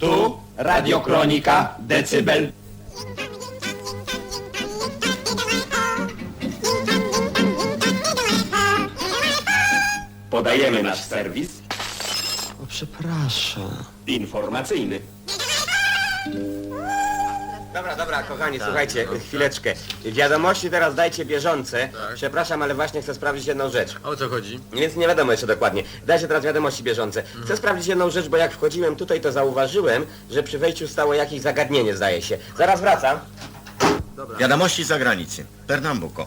Tu Radiokronika Decybel. Podajemy nasz serwis O, przepraszam. informacyjny. Dobra, dobra, kochani, słuchajcie, chwileczkę. Wiadomości teraz dajcie bieżące. Przepraszam, ale właśnie chcę sprawdzić jedną rzecz. A o co chodzi? Więc nie wiadomo jeszcze dokładnie. Dajcie teraz wiadomości bieżące. Chcę sprawdzić jedną rzecz, bo jak wchodziłem tutaj, to zauważyłem, że przy wejściu stało jakieś zagadnienie, zdaje się. Zaraz wracam. Wiadomości z zagranicy. Pernambuco.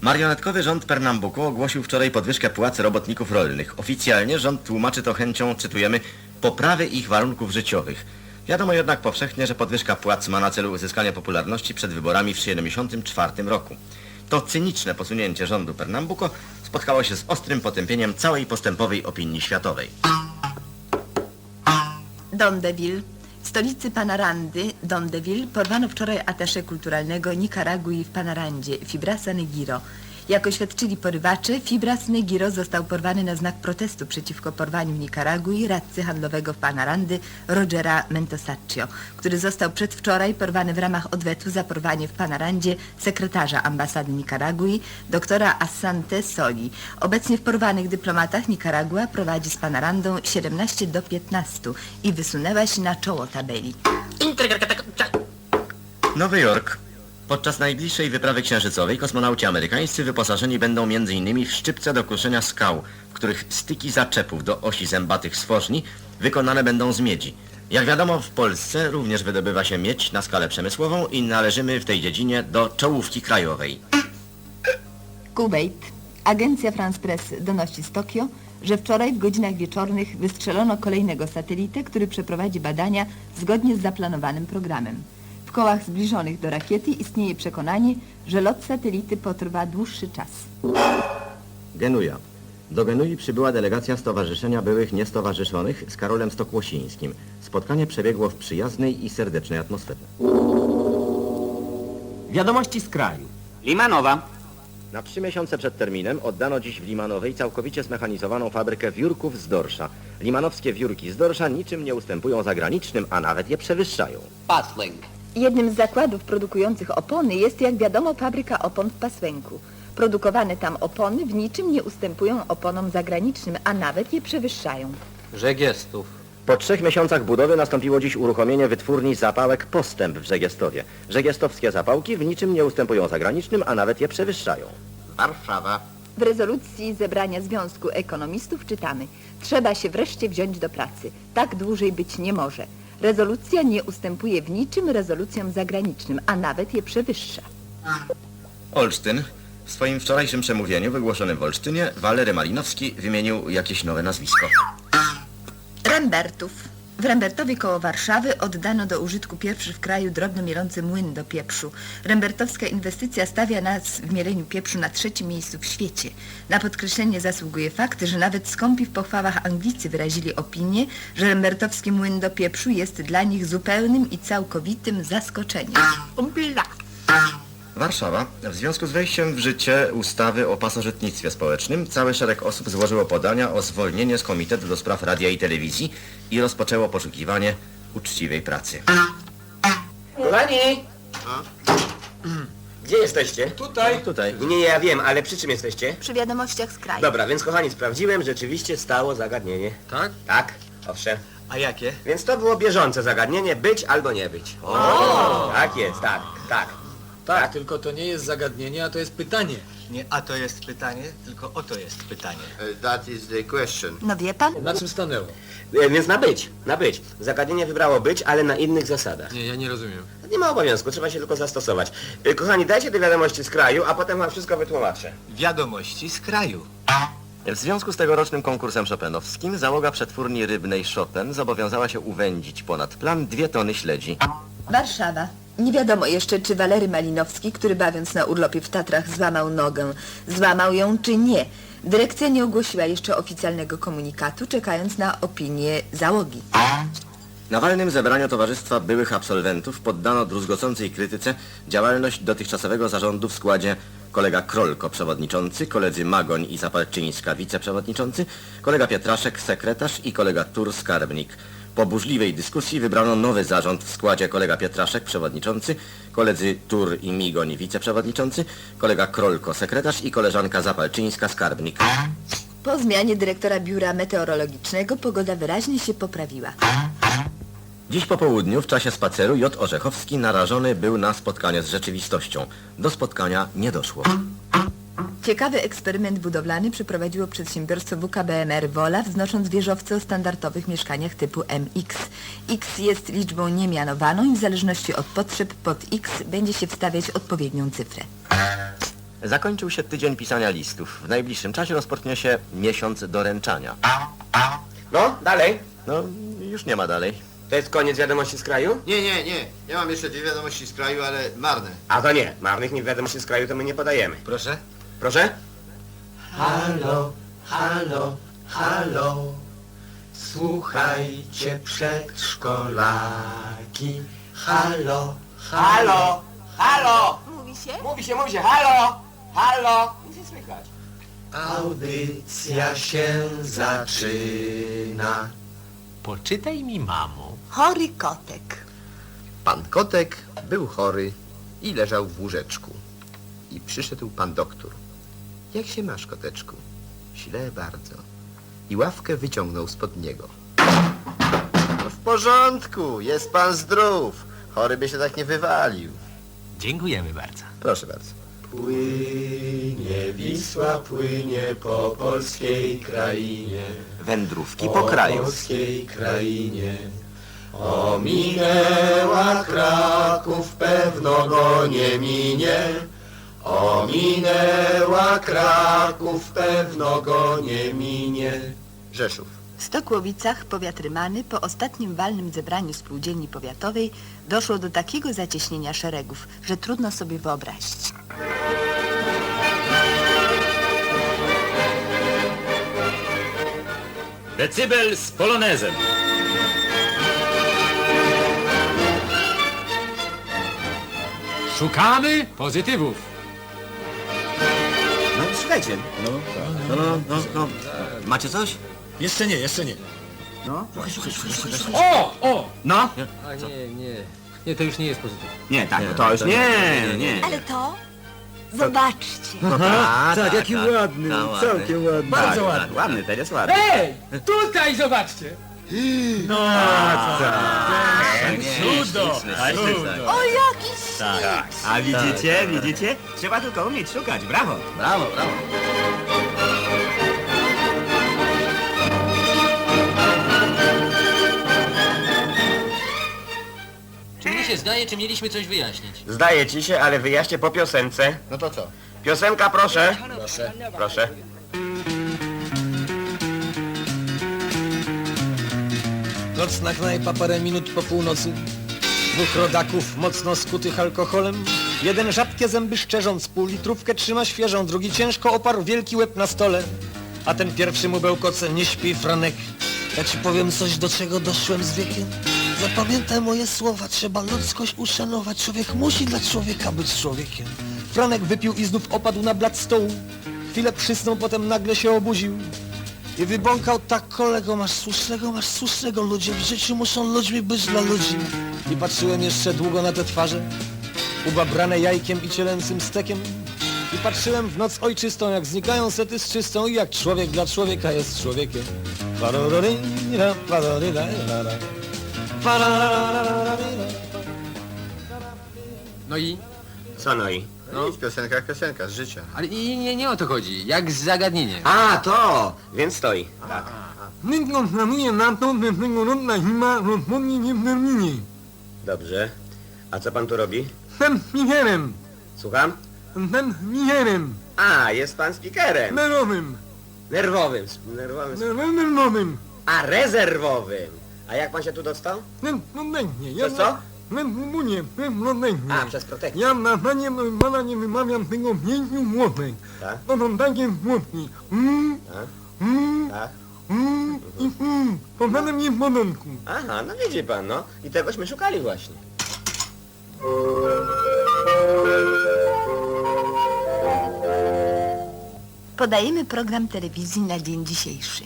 Marionetkowy rząd Pernambuco ogłosił wczoraj podwyżkę płac robotników rolnych. Oficjalnie rząd tłumaczy to chęcią, cytujemy, poprawy ich warunków życiowych. Wiadomo jednak powszechnie, że podwyżka płac ma na celu uzyskanie popularności przed wyborami w 1974 roku. To cyniczne posunięcie rządu Pernambuco spotkało się z ostrym potępieniem całej postępowej opinii światowej. Dondeville. W stolicy Panarandy, Dondeville, porwano wczoraj atasze kulturalnego Nikaragui w Panarandzie, Fibrasa Negiro. Jak oświadczyli porywacze, Fibras Negiro został porwany na znak protestu przeciwko porwaniu w Nikaragui radcy handlowego w Panarandy Rogera Mentosaccio, który został przedwczoraj porwany w ramach odwetu za porwanie w Panarandzie sekretarza ambasady Nikaragui, doktora Asante Soli. Obecnie w porwanych dyplomatach Nikaragua prowadzi z Panarandą 17 do 15 i wysunęła się na czoło tabeli. Nowy Jork. Podczas najbliższej wyprawy księżycowej kosmonauci amerykańscy wyposażeni będą m.in. w szczypce do kruszenia skał, w których styki zaczepów do osi zębatych stworzni wykonane będą z miedzi. Jak wiadomo, w Polsce również wydobywa się miedź na skalę przemysłową i należymy w tej dziedzinie do czołówki krajowej. Kuwait. Agencja France Press donosi z Tokio, że wczoraj w godzinach wieczornych wystrzelono kolejnego satelitę, który przeprowadzi badania zgodnie z zaplanowanym programem. W kołach zbliżonych do rakiety istnieje przekonanie, że lot satelity potrwa dłuższy czas. Genuja. Do Genui przybyła delegacja Stowarzyszenia Byłych Niestowarzyszonych z Karolem Stokłosińskim. Spotkanie przebiegło w przyjaznej i serdecznej atmosferze. Wiadomości z kraju. Limanowa. Na trzy miesiące przed terminem oddano dziś w Limanowej całkowicie zmechanizowaną fabrykę wiórków z dorsza. Limanowskie wiórki z dorsza niczym nie ustępują zagranicznym, a nawet je przewyższają. Pasling. Jednym z zakładów produkujących opony jest, jak wiadomo, fabryka opon w Pasłęku. Produkowane tam opony w niczym nie ustępują oponom zagranicznym, a nawet je przewyższają. Żegiestów. Po trzech miesiącach budowy nastąpiło dziś uruchomienie wytwórni zapałek Postęp w Żegiestowie. Żegiestowskie zapałki w niczym nie ustępują zagranicznym, a nawet je przewyższają. Warszawa. W rezolucji zebrania Związku Ekonomistów czytamy Trzeba się wreszcie wziąć do pracy. Tak dłużej być nie może. Rezolucja nie ustępuje w niczym rezolucjom zagranicznym, a nawet je przewyższa. Olsztyn. W swoim wczorajszym przemówieniu wygłoszonym w Olsztynie Walery Malinowski wymienił jakieś nowe nazwisko. Rembertów. W Rembertowie koło Warszawy oddano do użytku pierwszy w kraju drobno mielący młyn do pieprzu. Rembertowska inwestycja stawia nas w mieleniu pieprzu na trzecim miejscu w świecie. Na podkreślenie zasługuje fakt, że nawet skąpi w pochwałach Anglicy wyrazili opinię, że rembertowski młyn do pieprzu jest dla nich zupełnym i całkowitym zaskoczeniem. Warszawa. W związku z wejściem w życie ustawy o pasożytnictwie społecznym cały szereg osób złożyło podania o zwolnienie z Komitetu do Spraw Radia i Telewizji i rozpoczęło poszukiwanie uczciwej pracy. Kochani! Gdzie jesteście? Tutaj. Tutaj. Nie, nie, ja wiem, ale przy czym jesteście? Przy wiadomościach z kraju. Dobra, więc kochani, sprawdziłem, rzeczywiście stało zagadnienie. Tak? Tak, owszem. A jakie? Więc to było bieżące zagadnienie, być albo nie być. O! Tak jest, tak, tak. Tak, tylko to nie jest zagadnienie, a to jest pytanie. Nie, a to jest pytanie, tylko oto jest pytanie. Uh, that is the question. No wie pan? Na czym stanęło? E, Więc na być, na być. Zagadnienie wybrało być, ale na innych zasadach. Nie, ja nie rozumiem. Nie ma obowiązku, trzeba się tylko zastosować. E, Kochani, dajcie te wiadomości z kraju, a potem wam wszystko wytłumaczę. Wiadomości z kraju. W związku z tegorocznym konkursem chopinowskim załoga przetwórni rybnej Chopin zobowiązała się uwędzić ponad plan dwie tony śledzi. Warszawa. Nie wiadomo jeszcze, czy Walery Malinowski, który bawiąc na urlopie w Tatrach złamał nogę, złamał ją czy nie. Dyrekcja nie ogłosiła jeszcze oficjalnego komunikatu, czekając na opinię załogi. Na walnym zebraniu Towarzystwa Byłych Absolwentów poddano druzgocącej krytyce działalność dotychczasowego zarządu w składzie kolega Krolko przewodniczący, koledzy Magoń i Zapalczyńska wiceprzewodniczący, kolega Pietraszek sekretarz i kolega Tur skarbnik. Po burzliwej dyskusji wybrano nowy zarząd w składzie kolega Pietraszek, przewodniczący, koledzy Tur i Migoń, wiceprzewodniczący, kolega Krolko, sekretarz i koleżanka Zapalczyńska, skarbnik. Po zmianie dyrektora biura meteorologicznego pogoda wyraźnie się poprawiła. Dziś po południu w czasie spaceru J. Orzechowski narażony był na spotkanie z rzeczywistością. Do spotkania nie doszło. Ciekawy eksperyment budowlany przeprowadziło przedsiębiorstwo WKBMR Wola, wznosząc wieżowce o standardowych mieszkaniach typu MX. X jest liczbą niemianowaną i w zależności od potrzeb pod X będzie się wstawiać odpowiednią cyfrę. Zakończył się tydzień pisania listów. W najbliższym czasie rozpocznie się miesiąc doręczania. No, dalej. No, już nie ma dalej. To jest koniec wiadomości z kraju? Nie, nie, nie. Ja mam jeszcze dwie wiadomości z kraju, ale marne. A to nie, marnych nie wiadomości z kraju to my nie podajemy. Proszę? Proszę? Halo, halo, halo. Słuchajcie przedszkolaki. Halo, Halo! Halo! Mówi się? Mówi się, mówi się, halo! Halo! Nic nie słychać. audycja się zaczyna. Poczytaj mi, mamo. Chory kotek. Pan Kotek był chory i leżał w łóżeczku. I przyszedł pan doktor. Jak się masz, koteczku? Źle bardzo. I ławkę wyciągnął spod niego. No w porządku, jest pan zdrów. Chory by się tak nie wywalił. Dziękujemy bardzo. Proszę bardzo. Płynie Wisła, płynie po polskiej krainie. Wędrówki po kraju. polskiej krainie. Ominęła Kraków, pewno go nie minie. Ominęła Kraków, pewno go nie minie. Rzeszów. W Stokłowicach powiat Rymany po ostatnim walnym zebraniu spółdzielni powiatowej doszło do takiego zacieśnienia szeregów, że trudno sobie wyobrazić. Decybel z polonezem. Szukamy pozytywów. No słuchajcie. No, no, no, no, no. Macie coś? Jeszcze nie, jeszcze nie. O, o! No? A nie, nie. Nie, to już nie jest pozytyw. Nie, tak, no to już nie, nie. Ale to? Zobaczcie. A, tak, jaki ładny, całkiem ładny. Bardzo ładny. Ładny, ten jest ładny. Ej, tutaj zobaczcie. No, cudo. O, jakiś Tak. A widzicie, widzicie? Trzeba tylko umieć szukać, brawo. Brawo, brawo. Czy mi się zdaje, czy mieliśmy coś wyjaśnić? Zdaje ci się, ale wyjaśnię po piosence. No to co? Piosenka, proszę. Proszę. Proszę. Nocna knajpa parę minut po północy. Dwóch rodaków mocno skutych alkoholem. Jeden rzadkie zęby szczerząc, pół litrówkę trzyma świeżą, drugi ciężko oparł wielki łeb na stole. A ten pierwszy mu bełkoce, nie śpi Franek. Ja ci powiem coś, do czego doszłem z wiekiem. Zapamiętaj moje słowa, trzeba ludzkość uszanować. Człowiek musi dla człowieka być człowiekiem. Franek wypił i znów opadł na blat stołu. Chwilę przysnął, potem nagle się obudził. I wybąkał tak, kolego, masz słusznego, masz słusznego, ludzie w życiu muszą ludźmi być dla ludzi. I patrzyłem jeszcze długo na te twarze, ubabrane jajkiem i cielęcym stekiem. I patrzyłem w noc ojczystą, jak znikają sety z czystą i jak człowiek dla człowieka jest człowiekiem. Parororira, parorira. No i? Co no i? No. Nic, piosenka, piosenka z życia. Ale i nie, nie o to chodzi. Jak z zagadnieniem. A, to! Więc stoi. Tak. Nikt na mnie na to, pewnego rodna zima rozpomni nie w terminie. Dobrze. A co pan tu robi? Jestem spikerem, Słucham? jestem spikerem, A, jest pan speakerem. nerowym, Nerwowym. Nerwowym. nerwowym. A, rezerwowym. A jak pan się tu dostał? Nie, no nie, ja Przez co? Nie, no nie, no nie. A, przez protekcję. Ja na panie pana nie wymawiam tego pięciu młodych. Tak? To są takie młotki. Mm, Tak? mm, Tak? mm i mm. To panem nie w porządku. Aha, no widzi pan, no. I tegośmy szukali właśnie. Podajemy program telewizji na dzień dzisiejszy.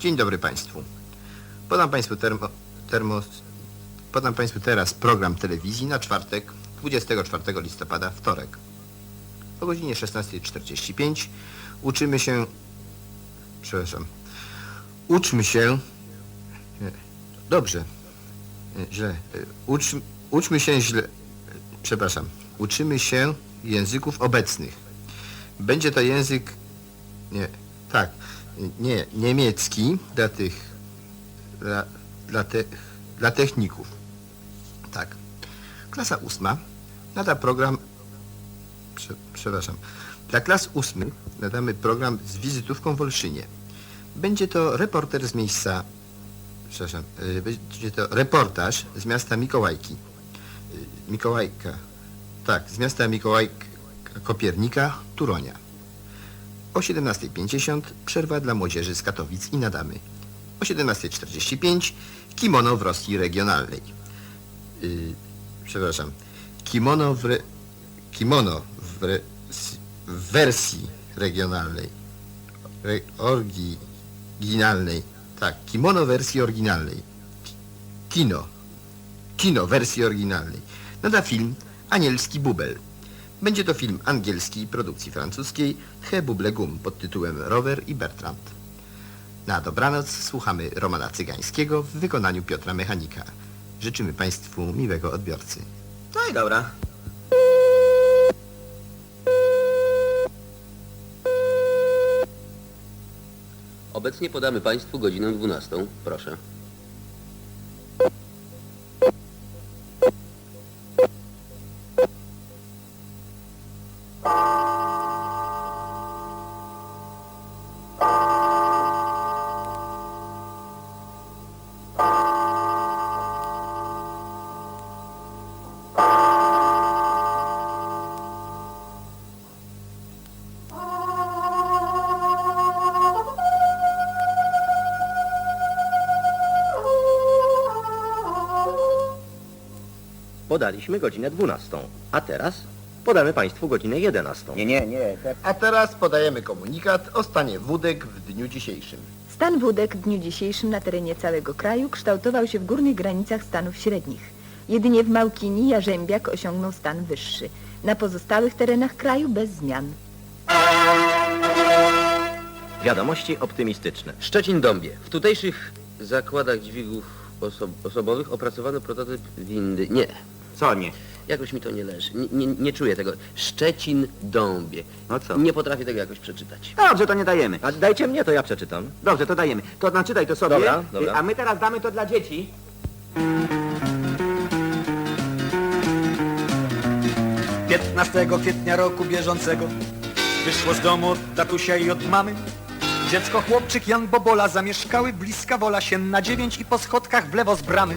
Dzień dobry Państwu. Podam Państwu termo, termo, podam Państwu teraz program telewizji na czwartek, 24 listopada, wtorek. O godzinie 16.45 uczymy się, przepraszam, uczmy się, nie, dobrze, nie, źle, y, ucz, uczmy się źle, przepraszam, uczymy się języków obecnych. Będzie to język, nie, tak, nie, niemiecki dla tych, dla, dla, te, dla techników. Tak. Klasa ósma nada program, prze, przepraszam, dla klas ósmych nadamy program z wizytówką w Olszynie. Będzie to reporter z miejsca, przepraszam, y, będzie to reportaż z miasta Mikołajki. Y, Mikołajka, tak, z miasta Mikołajka Kopiernika, Turonia. O 17.50 przerwa dla młodzieży z Katowic i Nadamy. O 17.45 kimono w Rosji regionalnej. Yy, przepraszam. Kimono w, re, kimono w, re, w wersji regionalnej. Re, oryginalnej. Tak, kimono wersji oryginalnej. Kino. Kino wersji oryginalnej. Nada film Anielski Bubel. Będzie to film angielski produkcji francuskiej He Bublegum pod tytułem Rower i Bertrand. Na dobranoc słuchamy Romana Cygańskiego w wykonaniu Piotra Mechanika. Życzymy Państwu miłego odbiorcy. No i dobra. Obecnie podamy Państwu godzinę 12. Proszę. Podaliśmy godzinę 12, a teraz podamy Państwu godzinę 11. Nie, nie, nie. A teraz podajemy komunikat o stanie wódek w dniu dzisiejszym. Stan wódek w dniu dzisiejszym na terenie całego kraju kształtował się w górnych granicach stanów średnich. Jedynie w Małkini Jarzębiak osiągnął stan wyższy. Na pozostałych terenach kraju bez zmian. Wiadomości optymistyczne. Szczecin-Dąbie. W tutejszych zakładach dźwigów oso osobowych opracowano prototyp windy. Nie, Co nie? jakoś mi to nie leży. Nie, nie, nie czuję tego. Szczecin-Dąbie. No co? Nie potrafię tego jakoś przeczytać. Dobrze, to nie dajemy. A dajcie mnie, to ja przeczytam. Dobrze, to dajemy. To naczytaj to sobie, Dobra, dobra. a my teraz damy to dla dzieci. Piętnastego kwietnia roku bieżącego wyszło z domu od tatusia i od mamy. Dziecko chłopczyk Jan Bobola zamieszkały bliska wola sienna dziewięć i po schodkach w lewo z bramy.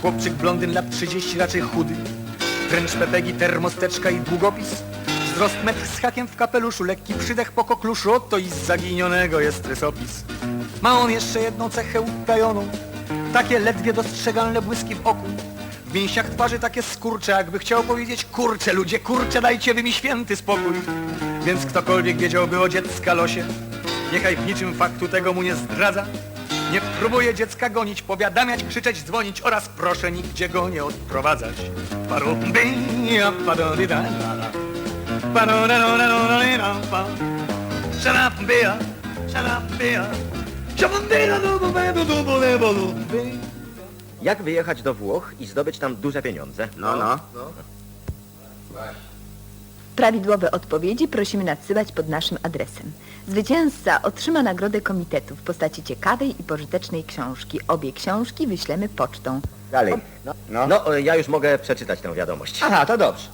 Chłopczyk blondyn lat 30 raczej chudy. Tręcz pepegi, termosteczka i długopis. Wzrost metr z hakiem w kapeluszu, lekki przydech po kokluszu, oto i z zaginionego jest rysopis. Ma on jeszcze jedną cechę utajoną, takie ledwie dostrzegalne błyski w oku. W mięsiach twarzy takie skurcze, jakby chciał powiedzieć kurcze ludzie, kurcze dajcie wy mi święty spokój. Więc ktokolwiek wiedziałby o dziecka losie, niechaj w niczym faktu tego mu nie zdradza. Nie próbuje dziecka gonić, powiadamiać, krzyczeć, dzwonić oraz proszę nigdzie go nie odprowadzać. Jak wyjechać do Włoch i zdobyć tam duże pieniądze? No, no. Prawidłowe odpowiedzi prosimy nadsyłać pod naszym adresem. Zwycięzca otrzyma nagrodę komitetu w postaci ciekawej i pożytecznej książki. Obie książki wyślemy pocztą. Dalej. No. no. No, e, ja już mogę przeczytać tę wiadomość. Aha, to dobrze.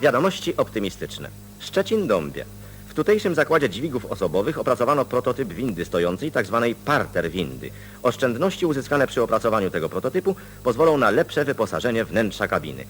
Wiadomości optymistyczne. Szczecin-Dąbie. W tutejszym zakładzie dźwigów osobowych opracowano prototyp windy stojącej, tzw. parter windy. Oszczędności uzyskane przy opracowaniu tego prototypu pozwolą na lepsze wyposażenie wnętrza kabiny.